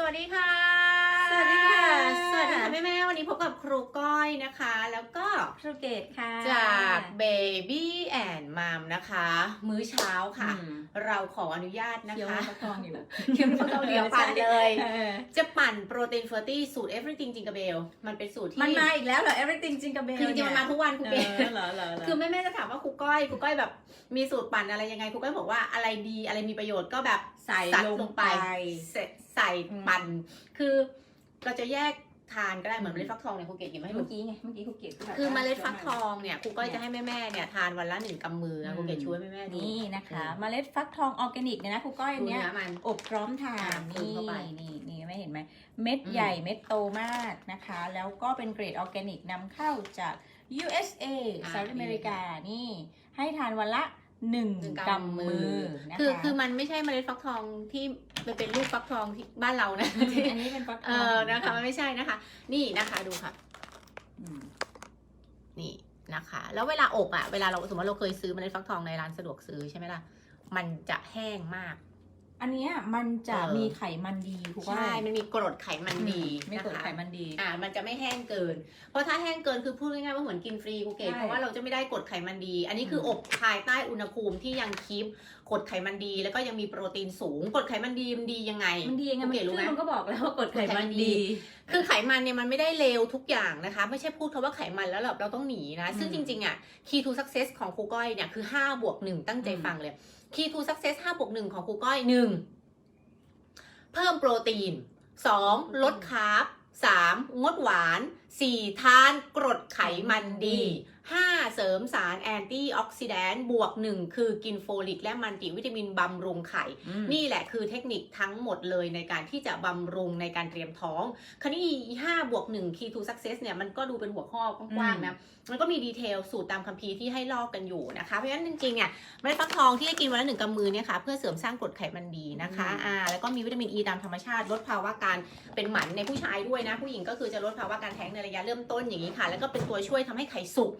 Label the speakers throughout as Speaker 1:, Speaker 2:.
Speaker 1: สวัสดีค่ะ
Speaker 2: สวัสดีค่ะ
Speaker 1: สวัสดีค่ะแม่แม่ๆวันนี้พบกับครูก้อยนะคะ แล้วก็
Speaker 2: ครูเกตค่ะ
Speaker 1: จาก Baby and Mom นะคะ มื้อเช้าค่ะ
Speaker 2: อืม
Speaker 1: เราขออนุญาตนะ
Speaker 2: เคี้ยว
Speaker 1: คะ
Speaker 2: ฟักทองอยู่
Speaker 1: เคี้ยวฟักทองเดียวปั่นเลย
Speaker 2: เออ
Speaker 1: จะปั่นโปรตีนเฟอร์ตี้สูตร everything จิงก b เบล มันเป็นสูตรที่
Speaker 2: มันมาอีกแล้วเหรอ everything จริงกับเบล
Speaker 1: คือจริงๆมันมาทุกวันครู
Speaker 2: เอ
Speaker 1: เก
Speaker 2: อเหรอเหรอเหรอ
Speaker 1: คือแม่แม่ๆจะถามว่าครูก้อยครูก้อยแบบมีสูตรปั่นอะไรยังไงครูก้อยบอกว่าอะไรดีอะไรมีประโยชน์ก็แบบ
Speaker 2: ใส่
Speaker 1: ซัด
Speaker 2: ลงไป
Speaker 1: เสร็จใส่
Speaker 2: อืม
Speaker 1: ปั่นคือ เราจะแยกทานก็ได้เหมือนเมล็ดฟักทองเนี่ยครูเกดหยิบมาให้ดู
Speaker 2: เมื่อกี้ไง เมื่อกี้ครูเกตที่แบบ
Speaker 1: คือเมล็ดฟักทองเนี่ยครูก้อยจะให้แม่ๆเนี่ยทานวันละหนึ่งกำมือนะครูเกดช่วยแม่ๆดู
Speaker 2: นี่นะคะเมล็ดฟักทองออร์แกนิกเนี่ยนะครูก้อยอั
Speaker 1: ดู
Speaker 2: นเนี้ย
Speaker 1: เนื้อมัน
Speaker 2: อบพร้อมทาน
Speaker 1: อ่าคลุม
Speaker 2: นี่
Speaker 1: เข้าไป
Speaker 2: นี่นี่ไม่เห็นไหมเม็ด
Speaker 1: อืม
Speaker 2: ใหญ่เม็ดโตมากนะคะ แล้วก็เป็นเกรดออร์แกนิกนำเข้าจาก USA สหรัฐอเมริกานี่ ให้ทานวันละ หนึ่ง
Speaker 1: หนึ่ง
Speaker 2: กำมือนะคะ
Speaker 1: คือคือมันไม่ใช่เมล็ดฟักทองที่มันเป็นลูกฟักทองที่บ้านเรานะ
Speaker 2: อืมอันนี้เป็นฟักท
Speaker 1: เอ
Speaker 2: อง
Speaker 1: อนะคะมันไม่ใช่นะคะ นี่นะคะดูค่ะ
Speaker 2: อืม
Speaker 1: นี่นะคะ แล้วเวลาอบอะเวลาเราสมมติเราเคยซื้อเมล็ดฟักทองในร้านสะดวกซื้อใช่ไหมล่ะ มันจะแห้งมาก
Speaker 2: อันเนี้ยมันจะ
Speaker 1: เออ
Speaker 2: มีไขมันดีถูกป่ะ
Speaker 1: ใช่ มันมีกรดไขมันดี
Speaker 2: ไม่
Speaker 1: นะ
Speaker 2: กด
Speaker 1: คะ
Speaker 2: ไขมันดี
Speaker 1: อ่า มันจะไม่แห้งเกิน เพราะถ้าแห้งเกินคือพูดง่ายๆว่าเหมือนกินฟรีกูเกต
Speaker 2: ใช่
Speaker 1: เพราะว่าเราจะไม่ได้กรดไขมันดี อันนี้คืออ
Speaker 2: ม
Speaker 1: อบภายใต้อุณหภูมิที่ยังคีบกรดไขมันดี แล้วก็ยังมีโปรตีนสูงกรดไขมันดีมันดียังไง
Speaker 2: มันดียังไง
Speaker 1: กู
Speaker 2: มัน
Speaker 1: เกตรู้ไหม
Speaker 2: ชื่อมันก็บอกแล้วว่ากดไขมันดี
Speaker 1: คือไขมันเนี่ยมันไม่ได้เลวทุกอย่างนะคะ ไม่ใช่พูดคำว่าไขมันแล้วเราเราต้องหนีนะ ซึ่ง
Speaker 2: อื
Speaker 1: จ
Speaker 2: ม
Speaker 1: ริงๆอะ key to success ของครูก้อยเนี่ยคือ 5 บวก 1 ตั้งใจ
Speaker 2: อืม
Speaker 1: ฟังเลย key to success 5บวก1ของครูก้อย 1 เพิ่มโปรตีน 2. ลดคาร์บ 3. งดหวาน 4. ทานกรดไขมันดี 5. เสริมสารแอนตี้ออกซิแดนต์บวก 1 คือกินโฟลิกและมันติวิตามินบำรุงไข่
Speaker 2: อืม
Speaker 1: นี่แหละคือเทคนิคทั้งหมดเลยในการที่จะบำรุงในการเตรียมท้อง คราวนี้5บวก1 key to success เนี่ย มันก็ดูเป็นหัวข้อกว้างๆนะ มันก็มีดีเทลสูตรตามคัมภีร์ที่ให้ลอกกันอยู่นะคะ เพราะฉะนั้นจริงๆเนี่ยเมล็ดฟักทองที่ให้กินวันละหนึ่งกำมือเนี่ยค่ะเพื่อเสริมสร้างกรดไขมันดีนะคะ
Speaker 2: อืม
Speaker 1: อ่าแล้วก็มีวิตามินอ e ีตามธรรมชาติลดภาวะการเป็นหมันในผู้ชายด้วยนะผู้หญิงก็คือจะลดภาวะการแท้งในระยะเริ่มต้นอย่างนี้ค่ะ แล้วก็เป็นตัวช่วยทำให้ไข่สุก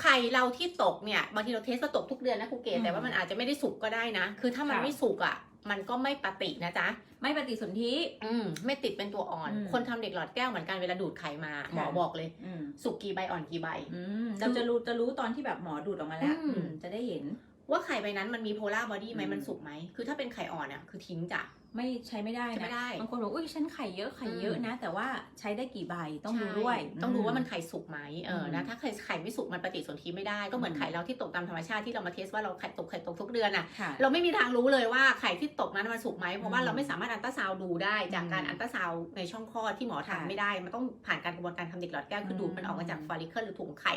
Speaker 1: ไข่เราที่ตกเนี่ยบางทีเราเทสว่าตกทุกเดือนนะครูเกศแต่ว่ามันอาจจะไม่ได้สุกก็ได้นะ คือถ้ามัน
Speaker 2: ค่ะ
Speaker 1: ไม่สุกอะ มันก็ไม่ปฏินะจ๊ะ
Speaker 2: ไม่ปฏิสนธิ
Speaker 1: อืมไม่ติดเป็นตัวอ่อน
Speaker 2: อืม
Speaker 1: คนทำเด็กหลอดแก้วเหมือนกันเวลาดูดไข่มา หมอ
Speaker 2: ค่ะ
Speaker 1: บอกเลย
Speaker 2: อืม
Speaker 1: สุกกี่ใบอ่อนกี่ใบ
Speaker 2: อืมเราจะรู้จะรู้ตอนที่แบบหมอดูดออกมาแล้ว
Speaker 1: อืม
Speaker 2: อืมจะได้เห็น
Speaker 1: ว่าไข่ใบนั้นมันมีโพลาร์บอดี้ไหม
Speaker 2: อืม
Speaker 1: มันสุกไหม คือถ้าเป็นไข่อ่อนอะคือทิ้งจ้ะ
Speaker 2: ไม่ใช้ไม่ได้
Speaker 1: ใช้ไม่
Speaker 2: นะ
Speaker 1: ได้
Speaker 2: บางคนบอกอุ้ยฉันไข่เยอะไข่เยอะ
Speaker 1: อืม
Speaker 2: นะ แต่ว่าใช้ได้กี่ใบต้องดู
Speaker 1: ใช่
Speaker 2: ด้วย
Speaker 1: ต้องดูว่ามันไข่สุกไหมเอออ
Speaker 2: ม
Speaker 1: นะถ้าไข่ไข่ไม่สุกมันปฏิสนธิไม่ได้ก็เหมือน
Speaker 2: อืม
Speaker 1: ไข่เราที่ตกตามธรรมชาติที่เรามาเทสว่าเราไข่ตกไข่ตกทุกเดือนอะ
Speaker 2: ค่ะ
Speaker 1: เราไม่มีทางรู้เลยว่าไข่ที่ตกนั้นมันสุกไหมเพราะว่า
Speaker 2: อืม
Speaker 1: เราไม่สามารถอันตราซาวด์ดูได้จากการ
Speaker 2: อืม
Speaker 1: อันตราซาวด์ในช่องคลอดที่หมอ
Speaker 2: ค่ะ
Speaker 1: ทำไม่ได้ มันต้องผ่านการกระบวนการทำเด็กหลอดแก้วคือดูด
Speaker 2: อืม
Speaker 1: มันออกมาจากฟอลิเคิลหรือถุงไข่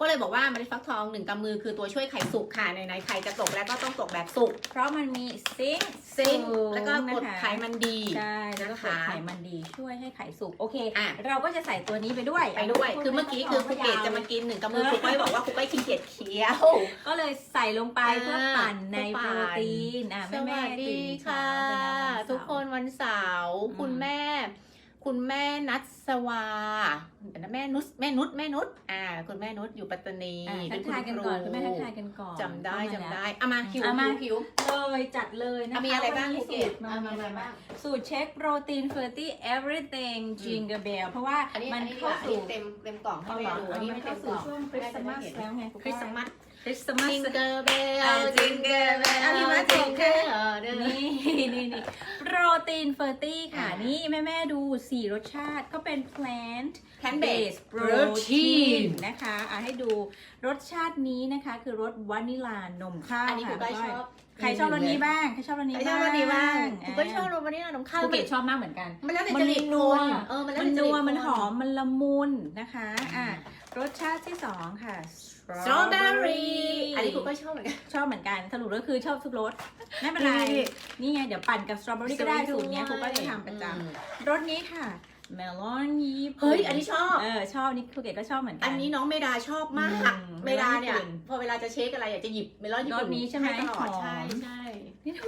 Speaker 1: ก็เลยบอกว่าเมล็ดฟักทองหนึ่งกำมือคือตัวช่วยไข่สุกค่ะในในไข่จะตกแล้วก็ต้องตกแบบสุก
Speaker 2: เพราะมันมีซิงค์
Speaker 1: ซิงค์
Speaker 2: สูง
Speaker 1: แล้วก็กรด
Speaker 2: นะคะ
Speaker 1: ไขมันดี
Speaker 2: ใช่แล้วก็
Speaker 1: นะคะ
Speaker 2: กดไขมันดีช่วยให้ไข่สุกโอเค
Speaker 1: อะ
Speaker 2: เราก็จะใส่ตัวนี้ไปด้วย
Speaker 1: ไปด้วย
Speaker 2: พู
Speaker 1: คือเมื่อกี้คือครูเกดจะมากินหนึ่งกำมือครูก้อยบอกว่าครูก้อยขี้เกียจเคี้ยว
Speaker 2: ก็เลยใส่ลงไป
Speaker 1: อ่า
Speaker 2: เพื่อปั่นใน
Speaker 1: เพื่
Speaker 2: โป
Speaker 1: อ
Speaker 2: ร
Speaker 1: ปั่น
Speaker 2: ตีนอะ
Speaker 1: ส
Speaker 2: แม่แม่
Speaker 1: วัสดี
Speaker 2: ตื่นเช้า
Speaker 1: ค่ะ
Speaker 2: เป็นวันเสาร์
Speaker 1: ทุกคนวันเสาร์
Speaker 2: อืม
Speaker 1: คุณแม่ คุณแม่นัท สวาเดี๋ยวนะแม่นุชแม่นุชแม่นุชอ่า คุณแม่นุชอยู่ปัตตานี
Speaker 2: อะทั
Speaker 1: เป็
Speaker 2: ก
Speaker 1: นคุณ
Speaker 2: ทายกัน
Speaker 1: ครู
Speaker 2: ก่อนคุณแม่ทักทายกันก่อน
Speaker 1: จำได้
Speaker 2: เข้า
Speaker 1: จำ
Speaker 2: มา
Speaker 1: ได้
Speaker 2: แล้ว
Speaker 1: เอามาคิว
Speaker 2: เอามา
Speaker 1: คิวคิว
Speaker 2: เลยจัดเลยนะคะ
Speaker 1: อะมีอะไรบ้าง
Speaker 2: วัน
Speaker 1: ครู
Speaker 2: นี้
Speaker 1: เก
Speaker 2: สู
Speaker 1: ด
Speaker 2: ตรมา
Speaker 1: เอา
Speaker 2: มี
Speaker 1: มา
Speaker 2: อะไร
Speaker 1: อะไร
Speaker 2: บ้า
Speaker 1: บ้างง
Speaker 2: สูตรเช็คโปรตีนเฟอร์ตี้ everything
Speaker 1: อืม
Speaker 2: jingle bell เพราะว่า
Speaker 1: อันนี้
Speaker 2: มั
Speaker 1: อั
Speaker 2: น
Speaker 1: นนี้
Speaker 2: เข้า
Speaker 1: อัน
Speaker 2: สู่
Speaker 1: นี้เต็มเต็มกล่องให้
Speaker 2: เอา
Speaker 1: แม่
Speaker 2: เหรอ
Speaker 1: ดูอันนี้ไม่
Speaker 2: เข้า
Speaker 1: เต็มก
Speaker 2: สู่
Speaker 1: ล่อง
Speaker 2: ช่วงคริสต์มาสแล้วไง
Speaker 1: คริสต์มาส
Speaker 2: คริสต์มาส
Speaker 1: จิงเกอร์เบล
Speaker 2: อ่า
Speaker 1: จิงเกอร์เบล
Speaker 2: Jingle Bell
Speaker 1: จิงเกอร์เด
Speaker 2: นี่นี่นี่โปรตีนเฟอร์ตี้ค่ะ
Speaker 1: อ่านี่
Speaker 2: นี่แม่แม่ๆดูสี่รสชาติก็เป็น plant
Speaker 1: แพนเบส
Speaker 2: based
Speaker 1: โปรตี
Speaker 2: protein
Speaker 1: น
Speaker 2: นะคะอะให้ดูรสชาตินี้นะคะ คือรสวานิลานมข้าว
Speaker 1: อันนี้ครู
Speaker 2: ค่ะ
Speaker 1: ก้อยชอบ
Speaker 2: ใครชอบรสนี้บ้าง ใครชอบรสนี้
Speaker 1: ใครชอบรสนี้บ้างครู
Speaker 2: อ่า
Speaker 1: ก้อยชอบรสวันนี้น้ำข้าว
Speaker 2: ครูเกดชอบมากเหมือนกัน
Speaker 1: มันแล้วแต่
Speaker 2: มั
Speaker 1: จ
Speaker 2: น
Speaker 1: ริต
Speaker 2: นัว
Speaker 1: คนเออมันแล้ว
Speaker 2: มัน
Speaker 1: แต่จ
Speaker 2: นั
Speaker 1: ริต
Speaker 2: ว
Speaker 1: คน
Speaker 2: มันหอมมันละมุนนะคะอะรสชาติที่สองค่ะ
Speaker 1: สตรอเบอรี่อันนี้ครูก้อยชอบเหมือนกัน
Speaker 2: ชอบเหมือนกัน สรุปก็คือชอบทุกรส ไม่เป็นไร
Speaker 1: นี่
Speaker 2: นี่ไง เดี๋ยวปั่นกับสตรอเบอรี่ก็ได้ สูตรเนี้ยครูก็จะทำประจ
Speaker 1: อืมำ
Speaker 2: รสนี้ค่ะ เมลอนญี่ปุ่น
Speaker 1: เฮ้ยอันนี้ชอบ
Speaker 2: เออชอบนี่ครูเกดก็ชอบเหมือนกั
Speaker 1: อันนี้น้องเมดาชอบมาก
Speaker 2: อืม
Speaker 1: เมดาเนี่ย
Speaker 2: เม ลอนญี่ปุ่น
Speaker 1: พอเวลาจะเช็คอะไรอยากจะหยิบเมลอนญี่ปุ่น
Speaker 2: รสนี้ใช่ไหม
Speaker 1: ตลอด
Speaker 2: หอม
Speaker 1: ใช่ใช่
Speaker 2: นี่ดู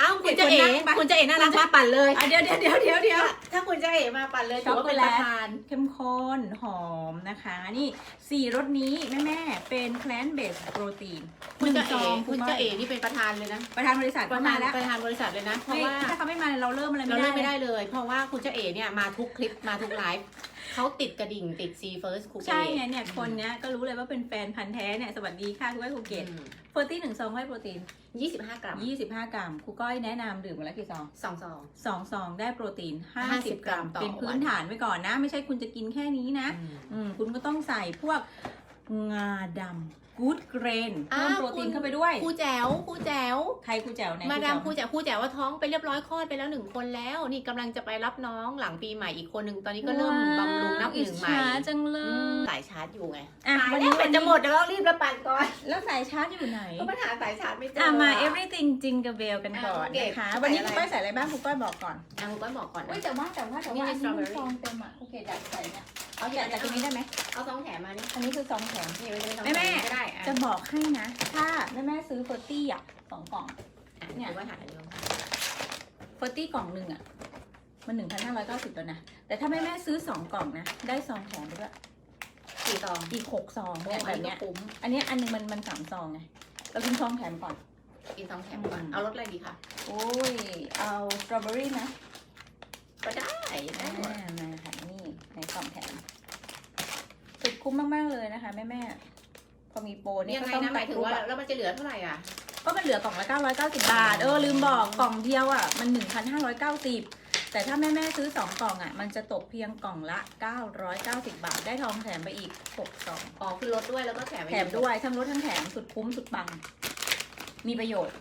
Speaker 1: อ้าวคุณจะเอ๋
Speaker 2: เดี๋ยวคนนั่งไป
Speaker 1: คุณจะเอ๋น่ารักมากปั่นเลย
Speaker 2: อะเดี๋ยวเดี๋ยวเดี๋ยวเดี๋ยวเดี๋ยว
Speaker 1: ถ้าคุณจะเอ๋มาปั่นเลยถือว่าเป็น
Speaker 2: ช็
Speaker 1: ป
Speaker 2: อกโกแลต
Speaker 1: ระธาน
Speaker 2: เข้มข้นหอมนะคะ นี่สี่รสนี้แม่แม่ๆเป็น plant based protein
Speaker 1: คุณจะ
Speaker 2: หนึ่
Speaker 1: เอ๋
Speaker 2: งซง
Speaker 1: คุณจะเอ๋นี่เป็นประธานเลยนะ
Speaker 2: ประธานบริษัท
Speaker 1: ป
Speaker 2: เข้า
Speaker 1: ระธา
Speaker 2: มานแล้ว
Speaker 1: ประธานบริษัทเลยนะเพราะ
Speaker 2: ไม่
Speaker 1: ว่า
Speaker 2: ถ้าเขาไม่มาเราเริ่มอะไร
Speaker 1: เรา
Speaker 2: ไม่ได้
Speaker 1: เล่นไม่ได้เลย เพราะว่าคุณเจะเอ๋เนี่ยมาทุกคลิปมาทุกไลฟ์เขาติดกระดิ่งติดซีเฟิร์สคูเก
Speaker 2: ใช่ไงเนี่ยคนเนี้ยก็รู้เลยว่าเป็นแฟนพันธ์แท้เนี่ยสวัสดีค่ะคุณก้อยภูเก็ตโปรตีนหนึ่งซองให้โปรตีน
Speaker 1: ยี่สิบห้ากรัม
Speaker 2: 25 กรัมครูก้อยแนะนำดื่มวันละกี่ซอง
Speaker 1: สองซอง
Speaker 2: สองซองได้โปรตีน
Speaker 1: 50
Speaker 2: 50กรัม
Speaker 1: ต่อ
Speaker 2: เป็นพื้
Speaker 1: วันน
Speaker 2: ฐานไว้ก่อนนะ ไม่ใช่คุณจะกินแค่นี้นะอืมคุณก็ต้องใส่พวกงาดำ กูดเกรนเพิ่ม
Speaker 1: อ้าว
Speaker 2: โปรตีน
Speaker 1: คุณ
Speaker 2: เข้าไปด้วย
Speaker 1: ครูแจ๋วครูแจ๋ว
Speaker 2: ใครครูแจ๋วไหน
Speaker 1: มาดามค
Speaker 2: ค
Speaker 1: รู
Speaker 2: รูแจ๋ว
Speaker 1: แจ๋วครูแจ๋วว่าท้องไปเรียบร้อยคลอดไปแล้วหนึ่งคนแล้ว นี่กำลังจะไปรับน้องหลังปีใหม่อีกคนหนึ่งตอนนี้ก็เริ่มบำรุงนับหนึ่งใหม่
Speaker 2: อิจฉาจังเล
Speaker 1: อืม
Speaker 2: ย
Speaker 1: สายชาร์จอยู่ไง
Speaker 2: อะ
Speaker 1: ตาย
Speaker 2: วัน
Speaker 1: แล้
Speaker 2: นี้
Speaker 1: วเป็
Speaker 2: วัน
Speaker 1: น
Speaker 2: นี้
Speaker 1: จะหมดแล้วรีบระปั่นก่อน
Speaker 2: แล้วสายชาร์จอยู่ไหน
Speaker 1: ก็ปัญหาสายชาร์จไม่เจอ
Speaker 2: อะ
Speaker 1: อะ
Speaker 2: มา everything jingle bell กันก่อน
Speaker 1: อะโอเค
Speaker 2: นะคะ
Speaker 1: ใส่
Speaker 2: วันนี้
Speaker 1: อะไร
Speaker 2: ครูก้อยใส่อะไรบ้างครูก้อยบอกก่อน
Speaker 1: อะครูก้อยบอกก่อน
Speaker 2: อุ้ย
Speaker 1: นะ
Speaker 2: แต่ว่าแต่ว่าแต่
Speaker 1: นี่
Speaker 2: ว่า
Speaker 1: มี
Speaker 2: อันนี้มัน
Speaker 1: strawberry
Speaker 2: ซองเต็มอะโอเคอยากใส่เนี่ย
Speaker 1: เอา
Speaker 2: อยากจากตรงนี้ได้ไหม
Speaker 1: เอาซองแถมมานี่
Speaker 2: อันนี้คือซองแถม
Speaker 1: นี่ไม่ต้อง
Speaker 2: แม่แม่
Speaker 1: ก็ได้อะ
Speaker 2: จะบอกให้นะ ถ้าแม่แม่ซื้อเฟอร์ตี้อะสองกล่อง
Speaker 1: อะ
Speaker 2: เนี่ย
Speaker 1: ครูก้อยหาอันนี้ลง
Speaker 2: เฟอร์ตี้กล่องหนึ่งอะ มันหนึ่งพันห้าร้อยเก้าสิบแล้วนะ แต่ถ้าแม่แม่ซื้อสองกล่องนะ ได้ซองแถมไปด้วย
Speaker 1: สี่ซอง
Speaker 2: อีกหกซอง
Speaker 1: โอ้
Speaker 2: เนี่ย
Speaker 1: อั
Speaker 2: แบ
Speaker 1: น
Speaker 2: บ
Speaker 1: นี้
Speaker 2: เนี้ย
Speaker 1: ก็คุ้ม
Speaker 2: อันเนี้ยอันหนึงมันมันสามซองไง เรากินซองแถมก่อน
Speaker 1: กินซองแถมก่อน
Speaker 2: อืม
Speaker 1: เอารสอะไรดีคะ
Speaker 2: โอ้ย เอาสตรอเบอรี่นะ
Speaker 1: ก็ได้ได้หมด
Speaker 2: อ่ามาค่ะ นี่ในกล่องแถมสุดคุ้มมาก ๆ เลยนะคะ แม่แม่ๆพอมีโปรนี่
Speaker 1: ยัง
Speaker 2: ก็
Speaker 1: ไง
Speaker 2: ต้อง
Speaker 1: นะหมายถึงว่า
Speaker 2: ปรับรูปอะ
Speaker 1: แล้วมันจะเหลือเท่าไหร่อะ
Speaker 2: ก็มันเหลือกล่องละ990 บาท เออ ลืมบอกกล่องเดียวอะ มัน 1,590 แต่ถ้าแม่แม่ๆซื้อ 2 กล่องอะ มันจะตกเพียงกล่องละ 990 บาท ได้ทองแถมไปอีก6ซอง
Speaker 1: อ๋อคือลดด้วยแล้วก็แถม
Speaker 2: แถมด้วยทั้งรถทั้งแถมสุดคุ้มสุดปัง มีประโยชน์